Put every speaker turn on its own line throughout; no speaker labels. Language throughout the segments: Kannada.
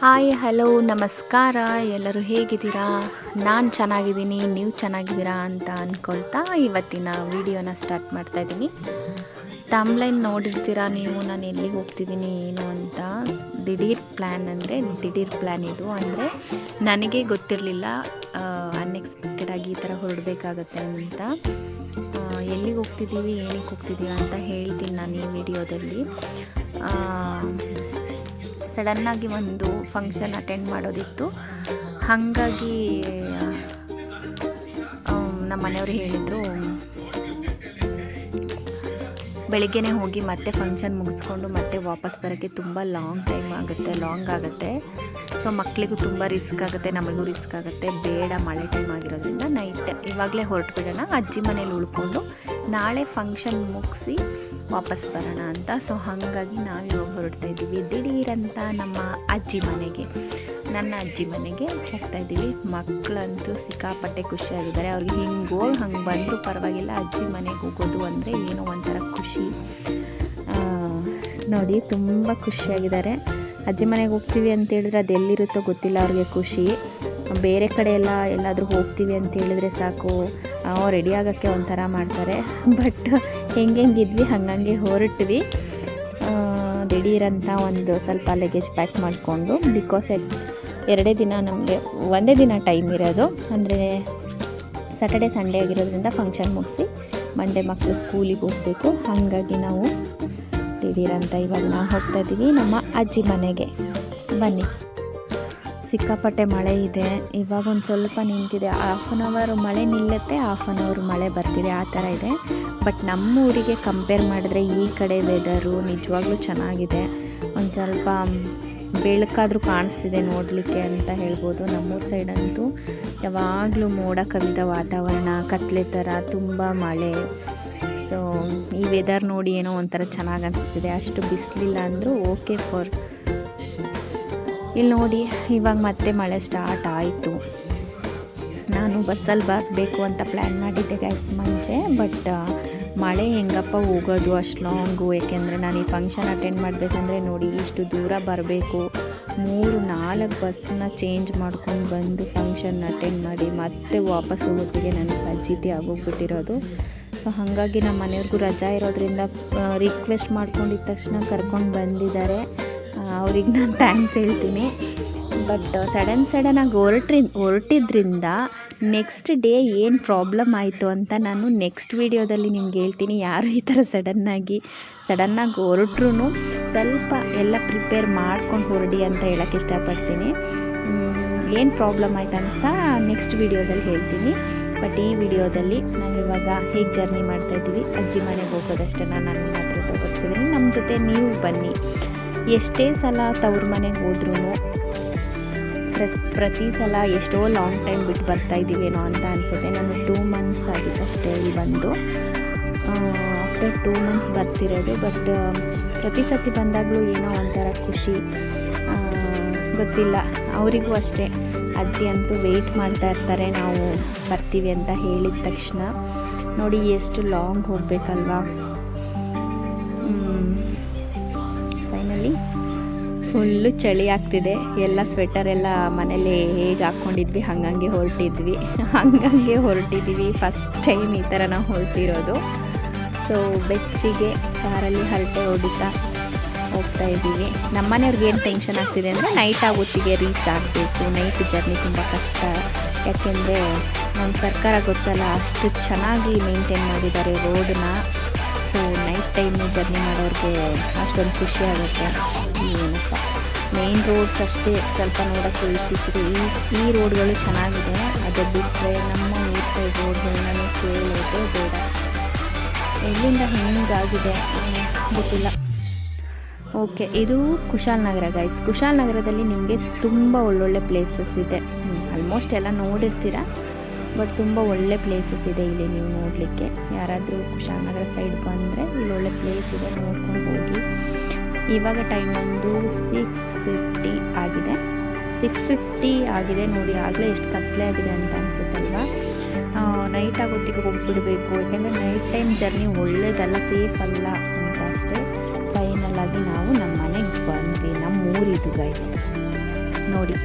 ಹಾಯ್ ಹಲೋ ನಮಸ್ಕಾರ. ಎಲ್ಲರೂ ಹೇಗಿದ್ದೀರಾ? ನಾನು ಚೆನ್ನಾಗಿದ್ದೀನಿ, ನೀವು ಚೆನ್ನಾಗಿದ್ದೀರಾ ಅಂತ ಅಂದ್ಕೊಳ್ತಾ ಇವತ್ತಿನ ವಿಡಿಯೋನ ಸ್ಟಾರ್ಟ್ ಮಾಡ್ತಾ ಇದ್ದೀನಿ. ತಮ್ಲೈನ್ ನೋಡಿರ್ತೀರಾ ನೀವು? ನಾನು ಎಲ್ಲಿಗೆ ಹೋಗ್ತಿದ್ದೀನಿ, ಏನು ಅಂತ. ದಿಢೀರ್ ಪ್ಲ್ಯಾನ್ ಅಂದರೆ, ದಿಢೀರ್ ಪ್ಲ್ಯಾನ್ ಇದು. ಅಂದರೆ ನನಗೆ ಗೊತ್ತಿರಲಿಲ್ಲ ಅನ್ಎಕ್ಸ್ಪೆಕ್ಟೆಡ್ ಆಗಿ ಈ ಥರ ಹೊರಡಬೇಕಾಗತ್ತೆ ಅಂತ. ಎಲ್ಲಿಗೆ ಹೋಗ್ತಿದ್ದೀವಿ, ಏನಕ್ಕೆ ಹೋಗ್ತಿದ್ದೀವಿ ಅಂತ ಹೇಳ್ತೀನಿ ನಾನು ಈ ವಿಡಿಯೋದಲ್ಲಿ. ಸಡನ್ನಾಗಿ ಒಂದು ಫಂಕ್ಷನ್ ಅಟೆಂಡ್ ಮಾಡೋದಿತ್ತು. ಹಾಗಾಗಿ ನಮ್ಮ ಮನೆಯವರು ಹೇಳಿದರು ಬೆಳಿಗ್ಗೆನೇ ಹೋಗಿ ಮತ್ತೆ ಫಂಕ್ಷನ್ ಮುಗಿಸ್ಕೊಂಡು ಮತ್ತೆ ವಾಪಸ್ ಬರೋಕ್ಕೆ ತುಂಬ ಲಾಂಗ್ ಟೈಮ್ ಆಗುತ್ತೆ ಲಾಂಗ್ ಆಗುತ್ತೆ. ಸೊ ಮಕ್ಕಳಿಗೂ ತುಂಬ ರಿಸ್ಕ್ ಆಗುತ್ತೆ, ನಮಗೂ ರಿಸ್ಕ್ ಆಗುತ್ತೆ. ಬೇಡ, ಮಳೆ ಟೈಮ್ ಆಗಿರೋದ್ರಿಂದ ನೈಟ್ ಇವಾಗಲೇ ಹೊರಟು ಬಿಡೋಣ ಅಜ್ಜಿ ಮನೇಲಿ ಉಳ್ಕೊಂಡು ನಾಳೆ ಫಂಕ್ಷನ್ ಮುಗಿಸಿ ವಾಪಸ್ ಬರೋಣ ಅಂತ. ಸೊ ಹಾಗಾಗಿ ನಾವು ಇವಾಗ ಹೊರಡ್ತಾ ಇದ್ದೀವಿ. ದಿಢೀರಂತ ನಮ್ಮ ಅಜ್ಜಿ ಮನೆಗೆ. ನನ್ನ ಅಜ್ಜಿ ಮನೆಗೆ ಹೋಗ್ತಾ ಇದ್ದೀವಿ. ಮಕ್ಕಳಂತೂ ಸಿಕ್ಕಾಪಟ್ಟೆ ಖುಷಿಯಾಗಿದ್ದಾರೆ. ಅವ್ರಿಗೆ ಹಿಂಗೆ, ಹೋಗಿ ಹಂಗೆ ಬಂದರೂ ಪರವಾಗಿಲ್ಲ. ಅಜ್ಜಿ ಮನೆಗೆ ಹೋಗೋದು ಅಂದರೆ ಏನೋ ಒಂಥರ ಖುಷಿ. ನೋಡಿ, ತುಂಬ ಖುಷಿಯಾಗಿದ್ದಾರೆ. ಅಜ್ಜಿ ಮನೆಗೆ ಹೋಗ್ತೀವಿ ಅಂತ ಹೇಳಿದ್ರೆ ಅದು ಎಲ್ಲಿರುತ್ತೋ ಗೊತ್ತಿಲ್ಲ ಅವ್ರಿಗೆ ಖುಷಿ. ಬೇರೆ ಕಡೆ ಎಲ್ಲ ಎಲ್ಲಾದರೂ ಹೋಗ್ತೀವಿ ಅಂತ ಹೇಳಿದ್ರೆ ಸಾಕು. ರೆಡಿ ಆಗೋಕ್ಕೆ ಒಂಥರ ಮಾಡ್ತಾರೆ. ಬಟ್ ಹೆಂಗೆ ಹೆಂಗಿದ್ವಿ ಹಂಗಂಗೆ ಹೊರಟ್ವಿ. ದಿಢೀರಂತ ಒಂದು ಸ್ವಲ್ಪ ಲಗೇಜ್ ಪ್ಯಾಕ್ ಮಾಡಿಕೊಂಡು ಬಿಕಾಸ್ ಎರಡೇ ದಿನ ನಮಗೆ ಒಂದೇ ದಿನ ಟೈಮ್ ಇರೋದು. ಅಂದರೆ ಸ್ಯಾಟರ್ಡೆ ಸಂಡೇ ಆಗಿರೋದ್ರಿಂದ ಫಂಕ್ಷನ್ ಮುಗಿಸಿ ಮಂಡೇ ಮಕ್ಕಳು ಸ್ಕೂಲಿಗೆ ಹೋಗಬೇಕು. ಹಾಗಾಗಿ ನಾವು ದಿಢೀರಂತ ಇವಾಗ ನಾವು ಹೋಗ್ತಾ ಇದ್ದೀವಿ ನಮ್ಮ ಅಜ್ಜಿ ಮನೆಗೆ. ಬನ್ನಿ. ಸಿಕ್ಕಾಪಟ್ಟೆ ಮಳೆ ಇದೆ. ಇವಾಗ ಒಂದು ಸ್ವಲ್ಪ ನಿಂತಿದೆ. ಹಾಫ್ ಆನ್ ಅವರ್ ಮಳೆ ನಿಲ್ಲುತ್ತೆ ಹಾಫ್ ಆನ್ ಅವರ್ ಮಳೆ ಬರ್ತಿದೆ. ಆ ಥರ ಇದೆ. ಬಟ್ ನಮ್ಮ ಊರಿಗೆ ಕಂಪೇರ್ ಮಾಡಿದ್ರೆ ಈ ಕಡೆ ವೆದರು ನಿಜವಾಗ್ಲೂ ಚೆನ್ನಾಗಿದೆ. ಒಂದು ಸ್ವಲ್ಪ ಬೆಳಕಾದರೂ ಕಾಣಿಸ್ತಿದೆ ನೋಡಲಿಕ್ಕೆ ಅಂತ ಹೇಳ್ಬೋದು. ನಮ್ಮೂರ ಸೈಡಂತೂ ಯಾವಾಗಲೂ ಮೋಡ ಕವಿದ ವಾತಾವರಣ, ಕತ್ಲೆ ಥರ, ತುಂಬ ಮಳೆ. ಸೊ ಈ ವೆದರ್ ನೋಡಿ ಏನೋ ಒಂಥರ ಚೆನ್ನಾಗಿ ಅನಿಸ್ತಿದೆ. ಅಷ್ಟು ಬಿಸಿಲಿಲ್ಲ ಅಂದರೂ ಓಕೆ ಫಾರ್ ಇಲ್ಲಿ ನೋಡಿ, ಇವಾಗ ಮತ್ತೆ ಮಳೆ ಸ್ಟಾರ್ಟ್ ಆಯಿತು. ನಾನು ಬಸ್ಸಲ್ಲಿ ಬರಬೇಕು ಅಂತ ಪ್ಲ್ಯಾನ್ ಮಾಡಿದ್ದೆ ಗ್ಯಾಸ್ ಮುಂಚೆ ಬಟ್ ಮಳೆ ಹೆಂಗಪ್ಪ ಹೋಗೋದು ಅಷ್ಟು ಲಾಂಗು ಏಕೆಂದರೆ ನಾನು ಈ ಫಂಕ್ಷನ್ ಅಟೆಂಡ್ ಮಾಡಬೇಕಂದ್ರೆ ನೋಡಿ ಇಷ್ಟು ದೂರ ಬರಬೇಕು. ಮೂರು, ನಾಲ್ಕು ಬಸ್ಸನ್ನ ಚೇಂಜ್ ಮಾಡ್ಕೊಂಡು ಬಂದು ಫಂಕ್ಷನ್ ಅಟೆಂಡ್ ಮಾಡಿ ಮತ್ತೆ ವಾಪಸ್ ಹೋಗೋದಕ್ಕೆ ನನಗೆ ಫಜ್ಜಿತಿ ಆಗೋಗ್ಬಿಟ್ಟಿರೋದು. ಸೊ ಹಾಗಾಗಿ ನಮ್ಮ ಮನೆಯವ್ರಿಗೂ ರಜಾ ಇರೋದ್ರಿಂದ ರಿಕ್ವೆಸ್ಟ್ ಮಾಡ್ಕೊಂಡಿದ್ದ ತಕ್ಷಣ ಕರ್ಕೊಂಡು ಬಂದಿದ್ದಾರೆ. ಅವ್ರಿಗೆ ನಾನು ಥ್ಯಾಂಕ್ಸ್ ಹೇಳ್ತೀನಿ. ಬಟ್ ಸಡನ್ ಸಡನ್ನಾಗಿ ಹೊರಟ್ರಿ, ಹೊರಟಿದ್ರಿಂದ ನೆಕ್ಸ್ಟ್ ಡೇ ಏನು ಪ್ರಾಬ್ಲಮ್ ಆಯಿತು ಅಂತ ನಾನು ನೆಕ್ಸ್ಟ್ ವೀಡಿಯೋದಲ್ಲಿ ನಿಮ್ಗೆ ಹೇಳ್ತೀನಿ. ಯಾರು ಈ ಥರ ಸಡನ್ನಾಗಿ ಸಡನ್ನಾಗಿ ಹೊರಟ್ರು ಸ್ವಲ್ಪ ಎಲ್ಲ ಪ್ರಿಪೇರ್ ಮಾಡ್ಕೊಂಡು ಹೊರಡಿ ಅಂತ ಹೇಳೋಕ್ಕೆ ಇಷ್ಟಪಡ್ತೀನಿ. ಏನು ಪ್ರಾಬ್ಲಮ್ ಆಯ್ತಂತ ನೆಕ್ಸ್ಟ್ ವೀಡಿಯೋದಲ್ಲಿ ಹೇಳ್ತೀನಿ. ಬಟ್ ಈ ವಿಡಿಯೋದಲ್ಲಿ ನಾವಿವಾಗ ಹೇಗೆ ಜರ್ನಿ ಮಾಡ್ತಾಯಿದ್ದೀವಿ ಅಜ್ಜಿ ಮನೆಗೆ ಹೋಗೋದಷ್ಟೇ ನಾನು ತೋರಿಸ್ತಿದ್ದೀನಿ. ನಮ್ಮ ಜೊತೆ ನೀವು ಬನ್ನಿ. ಎಷ್ಟೇ ಸಲ ತವ್ರ ಮನೆಗೆ ಹೋದ್ರೂ ಪ್ರತಿ ಸಲ ಎಷ್ಟೋ ಲಾಂಗ್ ಟೈಮ್ ಬಿಟ್ಟು ಬರ್ತಾ ಇದ್ದೀವೇನೋ ಅಂತ ಅನಿಸುತ್ತೆ. ನಾನು ಟೂ ಮಂತ್ಸ್ ಆಗಿತ್ತು ಅಷ್ಟೇ ಇಲ್ಲಿ ಬಂದು. ಆಫ್ಟರ್ ಟೂ ಮಂತ್ಸ್ ಬರ್ತಿರೋದು. ಬಟ್ ಪ್ರತಿ ಸತಿ ಬಂದಾಗಲೂ ಏನೋ ಒಂಥರ ಖುಷಿ. ಗೊತ್ತಿಲ್ಲ. ಅವರಿಗೂ ಅಷ್ಟೇ. ಅಜ್ಜಿ ಅಂತೂ ವೆಯ್ಟ್ ಮಾಡ್ತಾ ಇರ್ತಾರೆ. ನಾವು ಬರ್ತೀವಿ ಅಂತ ಹೇಳಿದ ತಕ್ಷಣ. ನೋಡಿ, ಎಷ್ಟು ಲಾಂಗ್ ಹೋಗಬೇಕಲ್ವಾ? ಫುಲ್ಲು ಚಳಿ ಆಗ್ತಿದೆ. ಎಲ್ಲ ಸ್ವೆಟರ್ ಎಲ್ಲ ಮನೇಲಿ ಹೇಗೆ ಹಾಕ್ಕೊಂಡಿದ್ವಿ, ಹಂಗಂಗೆ ಹೊರಟಿದ್ವಿ. ಹಂಗಂಗೆ ಹೊರಟಿದ್ವಿ. ಫಸ್ಟ್ ಟೈಮ್ ಈ ಥರ ನಾವು ಹೊರಟಿರೋದು. ಸೊ ಬೆಚ್ಚಿಗೆ ಕಾರಲ್ಲಿ ಹರಟೆ ಹೊಡಿತಾ ಹೋಗ್ತಾ ಇದ್ದೀವಿ. ನಮ್ಮ ಮನೆಯವ್ರಿಗೆ ಏನು ಟೆನ್ಷನ್ ಆಗ್ತಿದೆ ಅಂದರೆ ನೈಟ್ ಆಗೊತ್ತಿಗೆ ರೀಚ್ ಆಗಬೇಕು. ನೈಟ್ ಜರ್ನಿ ತುಂಬ ಕಷ್ಟ. ಯಾಕೆಂದರೆ ನಮ್ಮ ಸರ್ಕಾರ ಗೊತ್ತಲ್ಲ, ಅಷ್ಟು ಚೆನ್ನಾಗಿ ಮೇಂಟೈನ್ ಮಾಡಿದ್ದಾರೆ ರೋಡನ್ನ. ಸೊ ನೈಟ್ ಟೈಮು ಜರ್ನಿ ಮಾಡೋರಿಗೆ ಅಷ್ಟೊಂದು ಖುಷಿ ಆಗುತ್ತೆ. ಮೇನ್ ರೋಡ್ಸ್ ಅಷ್ಟೇ ಸ್ವಲ್ಪ ನೋಡೋಕ್ಕೆ ಇರ್ತಿತ್ತು ಈ ಈ ರೋಡ್ಗಳು ಚೆನ್ನಾಗಿದೆ. ಅದು ಬಿಟ್ಟರೆ ನಮ್ಮ ಊರ ಸೈಡ್ ರೋಡ್ಗಳು ನನಗೆ ಕೇಳೋದು ಬೇಡ. ಎಲ್ಲಿಂದ ಹೆಂಗಾಗಿದೆ ಗೊತ್ತಿಲ್ಲ. ಓಕೆ, ಇದು ಕುಶಾಲನಗರ ಗೈಸ್ ಕುಶಾಲನಗರದಲ್ಲಿ ನಿಮಗೆ ತುಂಬ ಒಳ್ಳೊಳ್ಳೆ ಪ್ಲೇಸಸ್ ಇದೆ. ಆಲ್ಮೋಸ್ಟ್ ಎಲ್ಲ ನೋಡಿರ್ತೀರ? ಬಟ್ ತುಂಬ ಒಳ್ಳೆ ಪ್ಲೇಸಸ್ ಇದೆ ಇಲ್ಲಿ ನೀವು ನೋಡಲಿಕ್ಕೆ. ಯಾರಾದರೂ ಕುಶಾಲನಗರ ಸೈಡ್ ಬಂದರೆ ಇಲ್ಲಿ ಒಳ್ಳೆ ಪ್ಲೇಸ್ ಇದೆ ನೋಡ್ಕೊಂಡು ಹೋಗಿ. ಇವಾಗ ಟೈಮ್ ಒಂದು ಸಿಕ್ಸ್ ಫಿಫ್ಟಿ ಆಗಿದೆ. ಸಿಕ್ಸ್ ಫಿಫ್ಟಿ ಆಗಿದೆ ನೋಡಿ, ಆಗಲೇ ಎಷ್ಟು ಕತ್ತಲೆ ಆಗಿದೆ ಅಂತ ಅನಿಸುತ್ತಲ್ವಾ? ನೈಟ್ ಆಗೋತ್ತಿಗೆ ಹೋಗ್ಬಿಡಬೇಕು. ಯಾಕೆಂದರೆ ನೈಟ್ ಟೈಮ್ ಜರ್ನಿ ಒಳ್ಳೇದಲ್ಲ ಸೇಫ್ ಅಲ್ಲ ಅಂತ ಅಷ್ಟೇ ಫೈನಲ್ ನಾವು ನಮ್ಮ ಮನೆಗೆ ಬಂದ್ವಿ ನಮ್ಮ ಊರಿದ್ದು ಗೈಸ್ ನೋಡಿ,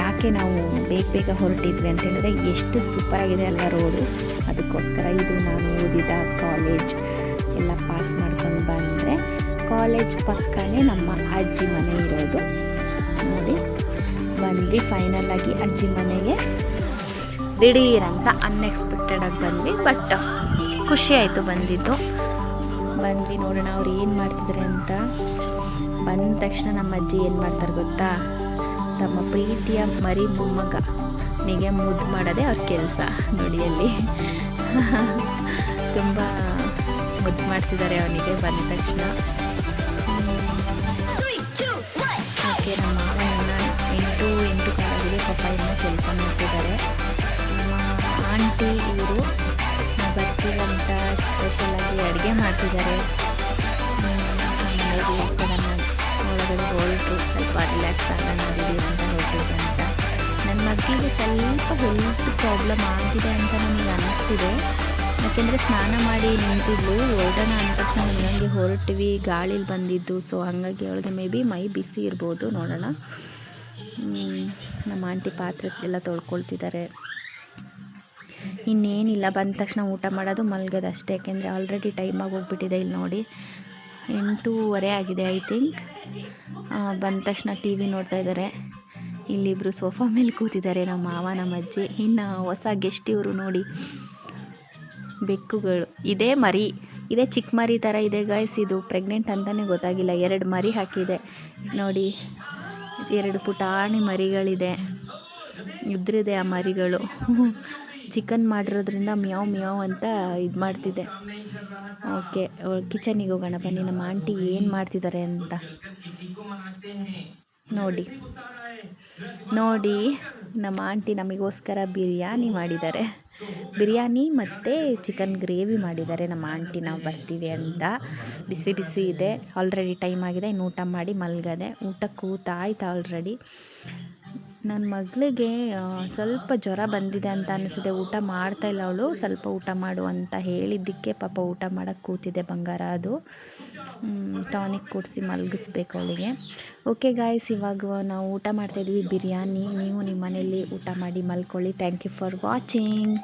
ಯಾಕೆ ನಾವು ಬೇಗ ಬೇಗ ಹೊರಟಿದ್ವಿ ಅಂತ ಹೇಳಿದ್ರೆ ಎಷ್ಟು ಸೂಪರಾಗಿದೆ ಅಲ್ಲ ರೋಡು ಅದಕ್ಕೋಸ್ಕರ ಇದು ನಾನು ಓದಿದ ಕಾಲೇಜ್ ಎಲ್ಲ ಪಾಸ್ ಬಂದರೆ ಕಾಲೇಜ್ ಪಕ್ಕನೇ ನಮ್ಮ ಅಜ್ಜಿ ಮನೆ ಇರೋದು. ನೋಡಿ ಬಂದ್ವಿ ಫೈನಲ್ ಅಜ್ಜಿ ಮನೆಗೆ ದಿಢೀರಂತ ಅನ್ಎಕ್ಸ್ಪೆಕ್ಟೆಡಾಗಿ ಬಂದ್ವಿ ಬಟ್ ಖುಷಿ ಆಯಿತು ಬಂದಿದ್ದು. ಬಂದ್ವಿ ನೋಡೋಣ ಅವ್ರು ಏನು ಮಾಡ್ತಿದ್ದಾರೆ ಅಂತ. ಬಂದ ತಕ್ಷಣ ನಮ್ಮ ಅಜ್ಜಿ ಏನು ಮಾಡ್ತಾರೆ ಗೊತ್ತಾ? ತಮ್ಮ ಪ್ರೀತಿಯ ಮರಿ ಮೊಮ್ಮಗ ನಿಗೆ ಮುದ್ದು ಮಾಡೋದೇ ಅವ್ರ ಕೆಲಸ ನೋಡಿ ಅಲ್ಲಿ. ತುಂಬ ಮುದ್ದು ಮಾಡ್ತಿದ್ದಾರೆ ಅವನಿಗೆ ಬಂದ ತಕ್ಷಣ. ಸಡನ್ನ ಒಳಗಡೆ ಹೊರಟು. ಸ್ವಲ್ಪ ರಿಲ್ಯಾಕ್ಸ್ ಆಗೋಣ ದಿಢೀರ್ ಅಂತ ಅಂತ. ನನ್ನ ಮಗಳಿಗೆ ಸ್ವಲ್ಪ ಹೆಲ್ತ್ ಪ್ರಾಬ್ಲಮ್ ಆಗಿದೆ ಅಂತ ನನಗೆ ಅನ್ನಿಸ್ತಿದೆ ಯಾಕೆಂದರೆ ಸ್ನಾನ ಮಾಡಿ ನಿಂತಿದ್ಲು. ಹೊರಡೋಣ ಅಂದ ತಕ್ಷಣ ನನಗೆ ಹೊರಟಿವಿ. ಗಾಳಿಲಿ ಬಂದಿದ್ದು. ಸೊ ಹಾಗಾಗಿ ಅವಳಿಗೆ ಮೇ ಬಿ ಮೈ ಬಿಸಿ ಇರ್ಬೋದು. ನೋಡೋಣ. ನಮ್ಮ ಆಂಟಿ ಪಾತ್ರೆ ಎಲ್ಲ ತೊಳ್ಕೊಳ್ತಿದ್ದಾರೆ. ಇನ್ನೇನಿಲ್ಲ, ಬಂದ ತಕ್ಷಣ ಊಟ ಮಾಡೋದು ಮಲ್ಗೋದು ಅಷ್ಟೇ ಯಾಕೆಂದರೆ ಆಲ್ರೆಡಿ ಟೈಮಾಗಿ ಹೋಗ್ಬಿಟ್ಟಿದೆ ಇಲ್ಲಿ ನೋಡಿ. ಎಂಟೂವರೆ ಆಗಿದೆ ಐ ಥಿಂಕ್ ಬಂದ ತಕ್ಷಣ ಟಿ ವಿ ನೋಡ್ತಾ ಇದ್ದಾರೆ. ಇಲ್ಲಿಬ್ಬರು ಸೋಫಾ ಮೇಲೆ ಕೂತಿದ್ದಾರೆ, ನಮ್ಮ ಮಾವ, ನಮ್ಮ ಅಜ್ಜಿ. ಇನ್ನು ಹೊಸ ಗೆಸ್ಟ್ ಇವರು ನೋಡಿ. ಬೆಕ್ಕುಗಳು. ಇದೇ ಮರಿ. ಇದೇ ಚಿಕ್ಕ ಮರಿ ಥರ ಇದೆ ಗಾಯ್ಸ್ ಇದು ಪ್ರೆಗ್ನೆಂಟ್ ಅಂತಲೇ ಗೊತ್ತಾಗಿಲ್ಲ. ಎರಡು ಮರಿ ಹಾಕಿದೆ. ನೋಡಿ, ಎರಡು ಪುಟಾಣಿ ಮರಿಗಳಿದೆ. ಇದ್ರಿದೆ ಆ ಮರಿಗಳು. ಚಿಕನ್ ಮಾಡಿರೋದ್ರಿಂದ ಮ್ಯಾವ್ ಮ್ಯಾವ್ ಅಂತ ಇದು ಮಾಡ್ತಿದ್ದೆ. ಓಕೆ ಕಿಚನಿಗೆ ಹೋಗೋಣ ಬನ್ನಿ. ನಮ್ಮ ಆಂಟಿ ಏನು ಮಾಡ್ತಿದ್ದಾರೆ ಅಂತ. ನೋಡಿ ನೋಡಿ, ನಮ್ಮ ಆಂಟಿ ನಮಗೋಸ್ಕರ ಬಿರಿಯಾನಿ ಮಾಡಿದ್ದಾರೆ. ಬಿರಿಯಾನಿ ಮತ್ತು ಚಿಕನ್ ಗ್ರೇವಿ ಮಾಡಿದ್ದಾರೆ. ನಮ್ಮ ಆಂಟಿ, ನಾವು ಬರ್ತೀವಿ ಅಂತ. ಬಿಸಿ ಬಿಸಿ ಇದೆ. ಆಲ್ರೆಡಿ ಟೈಮ್ ಆಗಿದೆ. ಇನ್ನು ಊಟ ಮಾಡಿ ಮಲ್ಗದೆ. ಊಟ ಕೂತಾಯ್ತು ಆಲ್ರೆಡಿ ನನ್ನ ಮಗಳಿಗೆ ಸ್ವಲ್ಪ ಜ್ವರ ಬಂದಿದೆ ಅಂತ ಅನಿಸಿದೆ. ಊಟ ಮಾಡ್ತಾ ಇಲ್ಲ ಅವಳು. ಸ್ವಲ್ಪ ಊಟ ಮಾಡು ಅಂತ ಹೇಳಿದ್ದಕ್ಕೆ ಪಾಪ ಊಟ ಮಾಡೋಕ್ಕೆ ಕೂತಿದೆ ಬಂಗಾರ ಅದು. ಟಾನಿಕ್ ಕೊಡಿಸಿ ಮಲಗಿಸ್ಬೇಕು ಅವಳಿಗೆ. ಓಕೆ ಗಾಯ್ಸ್, ಇವಾಗ ನಾವು ಊಟ ಮಾಡ್ತಾಯಿದ್ವಿ ಬಿರಿಯಾನಿ. ನೀವು ನಿಮ್ಮ ಮನೆಯಲ್ಲಿ ಊಟ ಮಾಡಿ ಮಲ್ಕೊಳ್ಳಿ. Thank you for watching.